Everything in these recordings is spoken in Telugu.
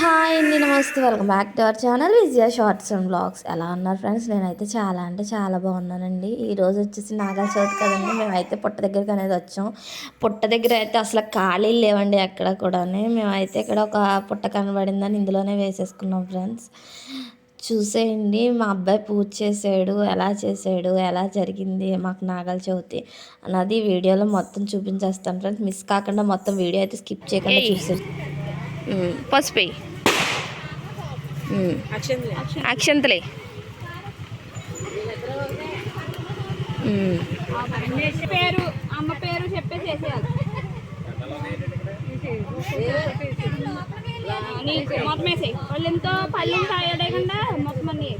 హాయ్ అండి నమస్తే. Welcome back to our channel Vijaya shorts and blogs. ఎలా ఉన్నారు ఫ్రెండ్స్? నేనైతే చాలా అంటే చాలా బాగున్నానండి. ఈ రోజు వచ్చేసి నాగాల చవితి కదండి. మేమైతే పుట్ట దగ్గరికి అనేది వచ్చాం. పుట్ట దగ్గర అయితే అసలు ఖాళీ లేవండి ఎక్కడ కూడా మేమైతే ఇక్కడ ఒక పుట్ట కనబడిందని ఇందులోనే వేసేసుకున్నాం ఫ్రెండ్స్. చూసేయండి మా అబ్బాయి పూజ చేసాడు. ఎలా చేసాడు? ఎలా జరిగింది? మాకు నాగాల చవితి అన్నది వీడియోలో మొత్తం చూపించేస్తాను ఫ్రెండ్స్. మిస్ కాకుండా మొత్తం వీడియో అయితే స్కిప్ చేయకుండా చూసేది పసుపు అక్షంతలే. పేరు అమ్మ పేరు చెప్పేసి వేసేయాలి. నీకు మొత్తం వేసేయి తాగడేకుండా మొత్తం అన్ని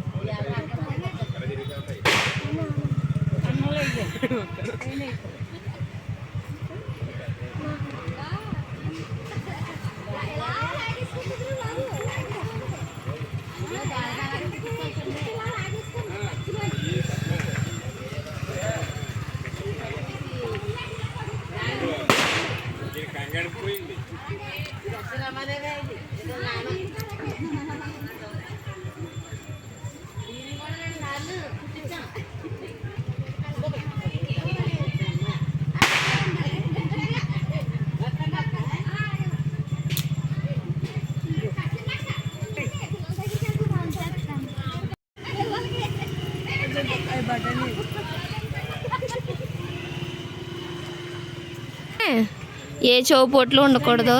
ఏ చెవు పొట్లు ఉండకూడదు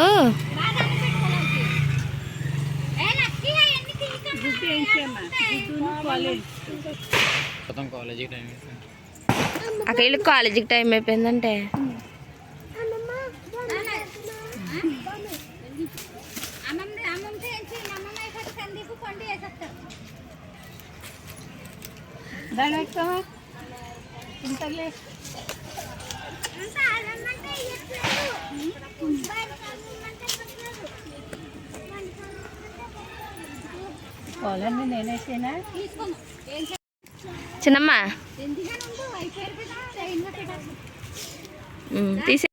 మొత్తం కాలేజీ టైం అక్కడ వెళ్ళి కాలేజీకి టైం అయిపోయిందంటే దాని ఎక్కువ ఇంతలే పోలండి నేనేసేనా చిన్నమ్మ. తీసే.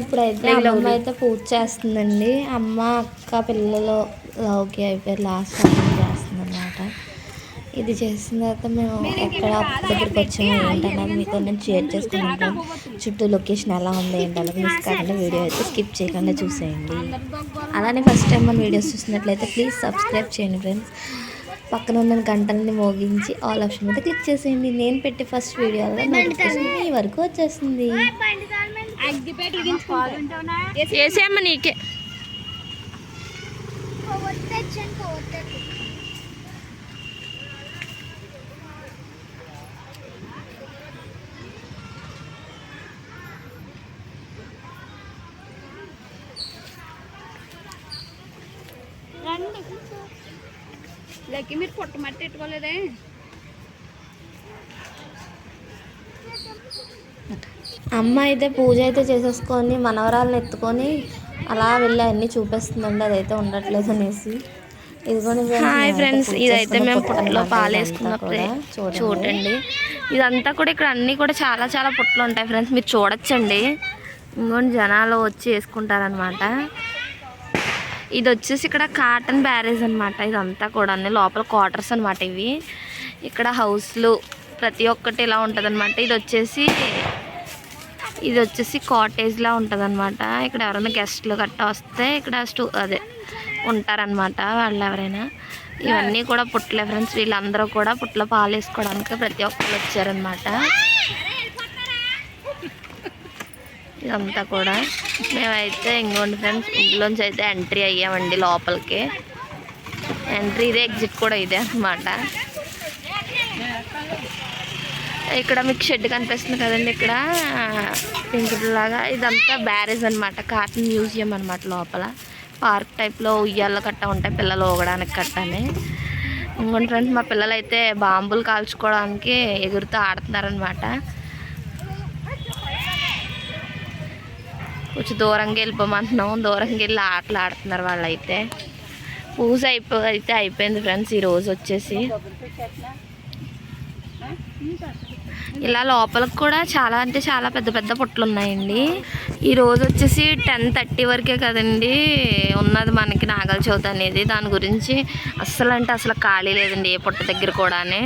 ఇప్పుడైతే అమ్మ అయితే పూజ చేస్తుందండి. అమ్మ అక్క పిల్లలు ఓకే అయిపోయారు లాస్ట్ ఇది చేసిన తర్వాత మేము ఎక్కడ దగ్గరికి వచ్చాము ఏంటన్నది మీతో నేను షేర్ చేసుకుంటాం. చుట్టూ లొకేషన్ ఎలా ఉంది ఏంటన్నది మిస్ కాకుండా వీడియో అయితే స్కిప్ చేయకుండా చూసేయండి. అలానే ఫస్ట్ టైం మన వీడియోస్ చూసినట్లయితే ప్లీజ్ సబ్స్క్రైబ్ చేయండి ఫ్రెండ్స్. పక్కన ఉన్న గంటల్ని మోగించి ఆల్ ఆప్షన్ మీద క్లిక్ చేసేయండి. నేను పెట్టే ఫస్ట్ వీడియోలో నోటిఫికేషన్ మీ వరకు వచ్చేస్తుంది. నీకే. రండి. లెక్కి మీరు పుట్టమట్టి పెట్టుకోలేదే? అమ్మ అయితే పూజ అయితే చేసేసుకొని మనవరాలను ఎత్తుకొని అలా వెళ్ళి అన్ని చూపిస్తుందండి అదైతే ఉండట్లేదు అనేసి. హాయ్ ఫ్రెండ్స్ ఇదైతే మేము పుట్టలో పాలు వేసుకున్నప్పుడే చూడండి. ఇదంతా కూడా ఇక్కడ అన్నీ కూడా చాలా చాలా పుట్టలు ఉంటాయి ఫ్రెండ్స్ మీరు చూడొచ్చండి. ఇంకోటి జనాలు వచ్చి వేసుకుంటారనమాట ఇది వచ్చేసి ఇక్కడ కాటన్ బ్యారేజ్ అనమాట ఇదంతా కూడా లోపల క్వార్టర్స్ అనమాట ఇవి. ఇక్కడ హౌస్లు ప్రతి ఒక్కటి ఇలా ఉంటుందనమాట ఇది వచ్చేసి ఇది వచ్చేసి కాటేజ్లా ఉంటుందన్నమాట. ఇక్కడ ఎవరైనా గెస్ట్లు గట్టా వస్తే ఇక్కడ స్టూ అదే ఉంటారనమాట వాళ్ళు ఎవరైనా. ఇవన్నీ కూడా పుట్లే ఫ్రెండ్స్ వీళ్ళందరూ కూడా పుట్ల పాలు వేసుకోవడానికి ప్రతి ఒక్కరు వచ్చారనమాట ఇదంతా కూడా. మేమైతే ఇంకోండి ఫ్రెండ్స్ ఇంట్లోంచి అయితే ఎంట్రీ అయ్యామండి లోపలికి. ఎంట్రీ ఇదే ఎగ్జిట్ కూడా ఇదే అనమాట ఇక్కడ మీకు షెడ్ కనిపిస్తుంది కదండి ఇక్కడ. పింక్ లాగా. ఇదంతా బ్యారేజ్ అనమాట కాటన్ మ్యూజియం అనమాట లోపల. పార్క్ టైప్లో ఉయ్యాల కట్ట ఉంటాయి పిల్లలు ఊగడానికి కట్టని. ఇంకోటి ఫ్రెండ్స్ మా పిల్లలు అయితే బాంబులు కాల్చుకోవడానికి ఎగురుతూ ఆడుతున్నారనమాట కొంచెం దూరంగా వెళ్ళిపోమంటున్నాం దూరంగా వెళ్ళి ఆటలు ఆడుతున్నారు వాళ్ళైతే. పూజ అయిపో అయితే అయిపోయింది ఫ్రెండ్స్ ఈ రోజు వచ్చేసి. ఇలా లోపలికి కూడా చాలా అంటే చాలా పెద్ద పెద్ద పుట్టలు ఉన్నాయండి. ఈరోజు వచ్చేసి టెన్ థర్టీ వరకే కదండి ఉన్నది మనకి నాగల చవితి అనేది. దాని గురించి అస్సలు అంటే అసలు ఖాళీ లేదండి ఏ పుట్ట దగ్గర కూడానే.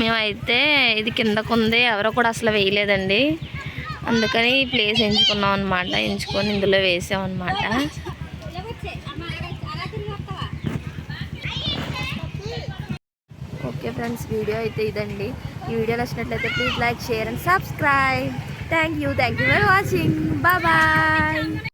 మేమైతే ఇది కిందకు ఉంది ఎవరో కూడా అసలు వేయలేదండి. అందుకని ఈ ప్లేస్ ఎంచుకున్నాం అనమాట ఎంచుకొని ఇందులో వేసాం అనమాట ఓకే ఫ్రెండ్స్ వీడియో అయితే ఇదండి. ఈ వీడియో నచ్చినట్లయితే please like share and subscribe thank you thank you for watching bye